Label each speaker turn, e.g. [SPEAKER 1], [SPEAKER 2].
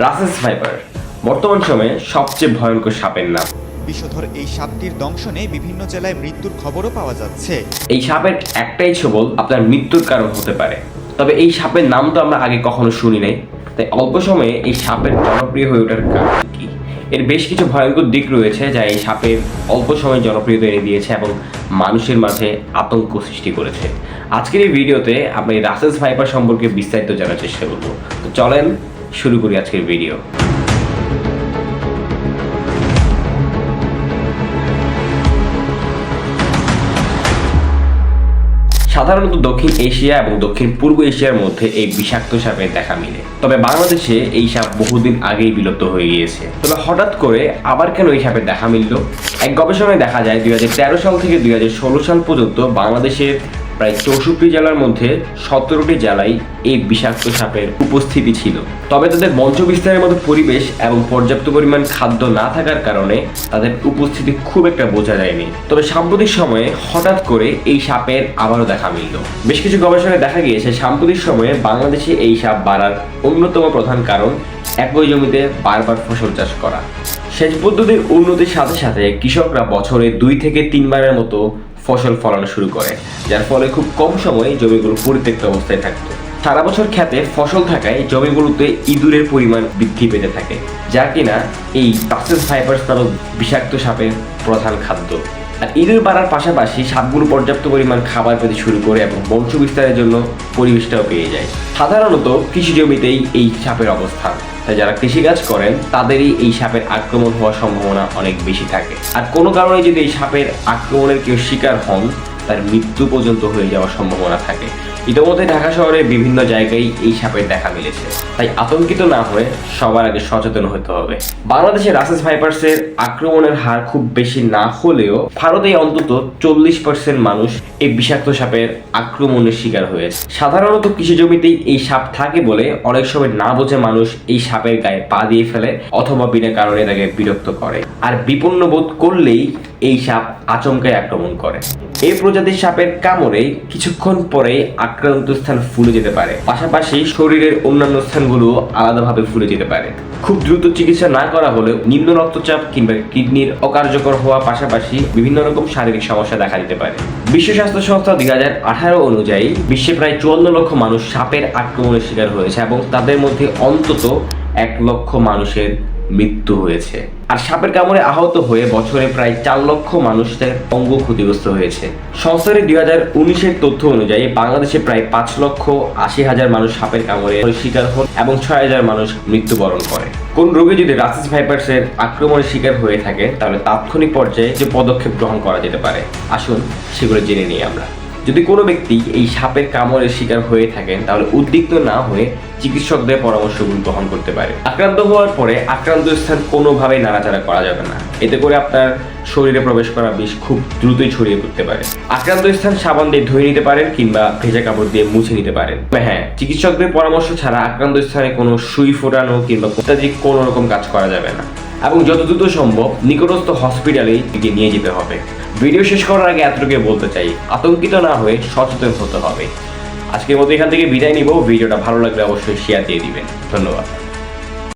[SPEAKER 1] রাসেস viper বর্তমান সময়ে সবচেয়ে ভয়ঙ্কর সাপের নাম।
[SPEAKER 2] বিষধর এই সাপটির দংশনে বিভিন্ন জেলায় মৃত্যুর খবরও পাওয়া যাচ্ছে।
[SPEAKER 1] এই সাপের একটাই ছবল আপনার মৃত্যুর কারণ হতে পারে। তবে এই সাপের নাম তো আমরা আগে কখনো শুনি নাই তাই অল্প সময়ে এই সাপের জনপ্রিয় হয়ে ওঠার কারণ কি? এর বেশ কিছু ভয়ঙ্কর দিক রয়েছে যা এই সাপের অল্প সময়ে জনপ্রিয়তা এনে দিয়েছে এবং মানুষের মাঝে আতঙ্ক সৃষ্টি করেছে। আজকের এই ভিডিওতে আমরা এই রাসেস ভাইপার সম্পর্কে বিস্তারিত জানার চেষ্টা করব। তো চলেন শুরু করি আজকের ভিডিও সাধারণত দক্ষিণ এশিয়া এবং দক্ষিণ পূর্ব এশিয়ার মধ্যে এই বিষাক্ত সাপের দেখা মিলে। তবে বাংলাদেশে এই সাপ বহুদিন আগেই বিলুপ্ত হয়ে গিয়েছে। তবে হঠাৎ করে আবার কেন এই সাপের দেখা মিলল? এক গবেষণায় দেখা যায় দুই হাজার তেরো সাল থেকে দুই হাজার ষোলো সাল পর্যন্ত বাংলাদেশের প্রায় চৌষট্টি জেলার মধ্যে সতেরোটি জেলায় এই বিষাক্ত সাপের উপস্থিতি ছিল। তবে তাদের বংশ বিস্তারের মতো পরিবেশ এবং পর্যাপ্ত পরিমাণ খাদ্য না থাকার কারণে তাদের উপস্থিতি খুব একটা বোঝা যায়নি। তবে সাম্প্রতিক সময়ে হঠাৎ করে এই সাপের আবারও দেখা মিলল। বেশ কিছু গবেষণায় দেখা গিয়েছে, সাম্প্রতিক সময়ে বাংলাদেশে এই সাপ বাড়ার অন্যতম প্রধান কারণ একই জমিতে বারবার ফসল চাষ করা। সেচ পদ্ধতির উন্নতির সাথে সাথে কৃষকরা বছরে দুই থেকে তিনবারের মতো ফসল ফলানো শুরু করে, যার ফলে খুব কম সময়ে জমিগুলো পরিত্যক্ত অবস্থায় থাকতো। সারা বছর খেতে ফসল থাকায় জমিগুলোতে ইঁদুরের পরিমাণ বৃদ্ধি পেতে থাকে, যা কিনা এই টাক্সেস ভাইপার্স নামক বিষাক্ত সাপের প্রধান খাদ্য। আর ইঁদুর বাড়ার পাশাপাশি সাপগুলো পর্যাপ্ত পরিমাণ খাবার পেতে শুরু করে এবং বংশ বিস্তারের জন্য পরিবেশটাও পেয়ে যায়। সাধারণত কৃষি জমিতেই এই সাপের অবস্থান। তাই যারা কৃষিকাজ করেন, তাদেরই এই সাপের আক্রমণ হওয়ার সম্ভাবনা অনেক বেশি থাকে। আর কোনো কারণে যদি এই সাপের আক্রমণের কেউ শিকার হন, তার মৃত্যু পর্যন্ত হয়ে যাওয়ার সম্ভাবনা থাকে। ইতিমধ্যে ঢাকা শহরের বিভিন্ন জায়গায় এই সাপের দেখা মিলেছে। তাই আতঙ্কিত না হয়ে সবার আগে সচেতন হতে হবে। বাংলাদেশে রাসেস ভাইপার্সের আক্রমণের হার খুব বেশি না হলেও ভারতে অন্তত চল্লিশ পার্সেন্ট মানুষ এই বিষাক্ত সাপের আক্রমণের শিকার হয়েছে। সাধারণত কৃষি জমিতেই এই সাপ থাকে বলে অনেক সময় না বোঝে মানুষ এই সাপের গায়ে পা দিয়ে ফেলে অথবা বিনা কারণে তাকে বিরক্ত করে। আর বিপন্ন বোধ করলেই এই সাপ আচমকায় আক্রমণ করে। এই প্রজাতির সাপের কামড়ে কিছুক্ষণ পরে আক্রান্ত স্থান ফুলে যেতে পারে। পাশাপাশি শরীরের অন্যান্য স্থানগুলো আলাদাভাবে ফুলে যেতে পারে। খুব দ্রুত চিকিৎসা না করা হলেও নিম্ন রক্তচাপ কিংবা কিডনির অকার্যকর হওয়া পাশাপাশি বিভিন্ন রকম শারীরিক সমস্যা দেখা দিতে পারে। বিশ্ব স্বাস্থ্য সংস্থা দুই হাজার আঠারো অনুযায়ী বিশ্বে প্রায় চুয়ান্ন লক্ষ মানুষ সাপের আক্রমণের শিকার হয়েছে এবং তাদের মধ্যে অন্তত এক লক্ষ মানুষের মৃত্যু হয়েছে। আর সাপের কামড়ে আহত হয়ে বছরে প্রায় চার লক্ষ মানুষের অঙ্গ ক্ষতিগ্রস্ত হয়েছে। সংস্থার দুই হাজার উনিশের তথ্য অনুযায়ী বাংলাদেশে প্রায় পাঁচ লক্ষ আশি হাজার মানুষ সাপের কামড়ে শিকার হন এবং ছয় হাজার মানুষ মৃত্যুবরণ করে। কোন রোগী যদি রাসিস ভাইপার্সের আক্রমণের শিকার হয়ে থাকে, তাহলে তাৎক্ষণিক পর্যায়ে যে পদক্ষেপ গ্রহণ করা যেতে পারে। আসুন সেগুলো জেনে নিই আমরা। যদি কোনো ব্যক্তি এই সাপের কামড়ের শিকার হয়ে থাকেন, তাহলে উদ্বিগ্ন না হয়ে চিকিৎসকদের পরামর্শগুলো গ্রহণ করতে পারে। আক্রান্ত হওয়ার পরে আক্রান্ত স্থান কোনোভাবেই নাড়াচাড়া করা যাবে না। এতে করে আপনার শরীরে প্রবেশ করা বিষ খুব দ্রুতই ছড়িয়ে পড়তে পারে। আক্রান্ত স্থান সাবান দিয়ে ধুয়ে নিতে পারেন কিংবা ভেজা কাপড় দিয়ে মুছে নিতে পারেন। হ্যাঁ চিকিৎসকদের পরামর্শ ছাড়া আক্রান্ত স্থানে কোনো সুই ফোটানো কিংবা ইত্যাদি কোনো রকম কাজ করা যাবে না। এবং যত দ্রুত সম্ভব নিকটস্থ হসপিটালে নিয়ে যেতে হবে। ভিডিও শেষ করার আগে এতটুকু বলতে চাই, আতঙ্কিত না হয়ে সচেতন হতে হবে। আজকের মতো এখান থেকে বিদায় নিব। ভিডিওটা ভালো লাগলে অবশ্যই শেয়ার দিয়ে দিবেন। ধন্যবাদ।